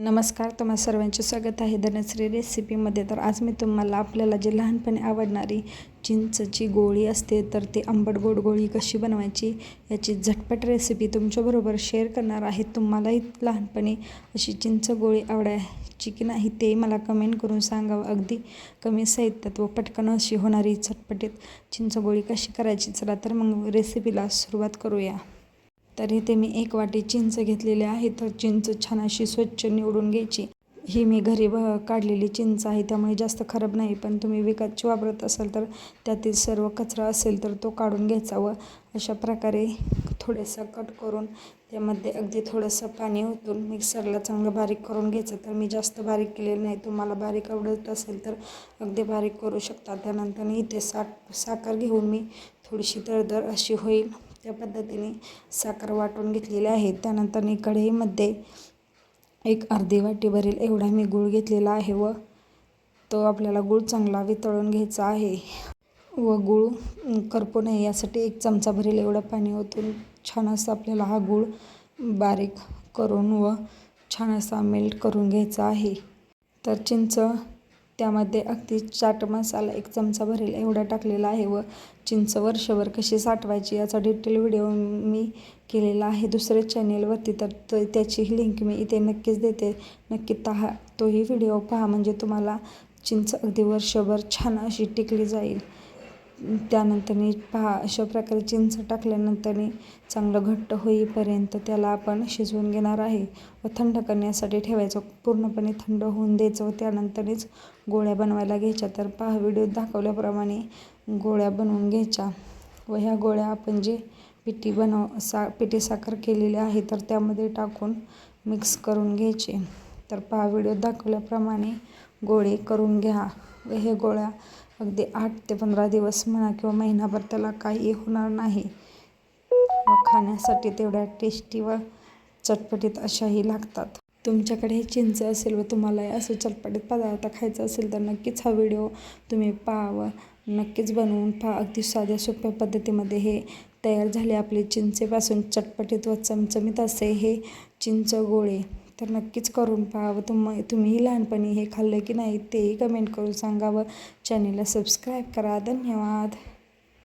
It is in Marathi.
नमस्कार तुम्हा सर्वांचे स्वागत आहे धनश्री रेसिपीमध्ये. तर आज मी तुम्हाला आपल्याला जे लहानपणी आवडणारी चिंचची गोळी असते तर ती आंबट गोड गोळी कशी बनवायची याची झटपट रेसिपी तुमच्याबरोबर शेअर करणार आहे. तुम्हालाही लहानपणी अशी चिंच गोळी आवडायची की नाही ते मला कमेंट करून सांगावं. अगदी कमी साहित्यात व पटकन अशी होणारी झटपटीत चिंच गोळी कशी करायची चला तर मग रेसिपीला सुरुवात करूया. तर इथे मी एक वाटी चिंच घेतलेली आहे तर चिंच छान अशी स्वच्छ निवडून घ्यायची. ही मी घरी ब काढलेली चिंच आहे त्यामुळे जास्त खराब नाही पण तुम्ही विकतची वापरत असाल तर त्यातील सर्व कचरा असेल तर तो काढून घ्यायचा व अशा प्रकारे थोडंसं कट करून त्यामध्ये अगदी थोडंसं पाणी ओतून मिक्सरला चांगलं बारीक करून घ्यायचं. तर मी जास्त बारीक केलेलं नाही तुम्हाला बारीक आवडत असेल तर अगदी बारीक करू शकता. त्यानंतर इथे साख साखर घेऊन मी थोडीशी दरदर अशी होईल. त्या पद्धतीने साखर वाटून घेतलेली आहे. त्यानंतर मी कढईमध्ये एक अर्धी वाटी भरेल एवढा मी गूळ घेतलेला आहे व तो आपल्याला गूळ चांगला वितळून घ्यायचा आहे. व गूळ करपू नये यासाठी एक चमचा भरेल एवढं पाणी ओतून छान असं आपल्याला हा गूळ बारीक करून व छान असा मेल्ट करून घ्यायचा आहे. तर चिंच त्यामध्ये अगदी चाट मसाला एक चमचा भरेल एवढा टाकलेला आहे व चिंच वर्षभर कशी साठवायची याचा डिटेल व्हिडिओ मी केलेला आहे दुसऱ्या चॅनेलवरती तर त लिंक मी इथे नक्कीच देते. नक्की तहा तोही व्हिडिओ पहा म्हणजे तुम्हाला चिंच अगदी वर्षभर छान अशी टिकली जाईल. त्यानंतरनी पहा अशा प्रकारे चिंच टाकल्यानंतरनी चांगलं घट्ट होईपर्यंत त्याला आपण शिजवून घेणार आहे व थंड करण्यासाठी ठेवायचं. पूर्णपणे थंड होऊन द्यायचं व त्यानंतरच गोळ्या बनवायला घ्यायच्या. तर पहा व्हिडिओ दाखवल्याप्रमाणे गोळ्या बनवून घ्यायच्या. व ह्या गोळ्या आपण जे पिठी बनव सा पिठी साखर केलेली आहे तर त्यामध्ये टाकून मिक्स करून घ्यायचे. तर पहा व्हिडिओ दाखवल्याप्रमाणे गोळे करून घ्या. हे गोळ्या अगदी आठ ते पंधरा दिवस म्हणा किंवा महिनाभर त्याला काही होणार नाही. व खाण्यासाठी तेवढ्या टेस्टी व चटपटीत अशाही लागतात. तुमच्याकडे हे चिंच असेल व तुम्हाला असं चटपटीत पदार्थ खायचा असेल तर नक्कीच हा व्हिडिओ तुम्ही पहा व नक्कीच बनवून पहा. अगदी साध्या सोप्या पद्धतीमध्ये हे तयार झाले आपले चिंचेपासून चटपटीत व चमचमीत असे हे चिंच गोळे. तर नक्कीच करून पहा व तुम तुम्हीही लहानपणी हे खाल्लं की नाही तेही कमेंट करून सांगा व चॅनेलला सबस्क्राईब करा. धन्यवाद.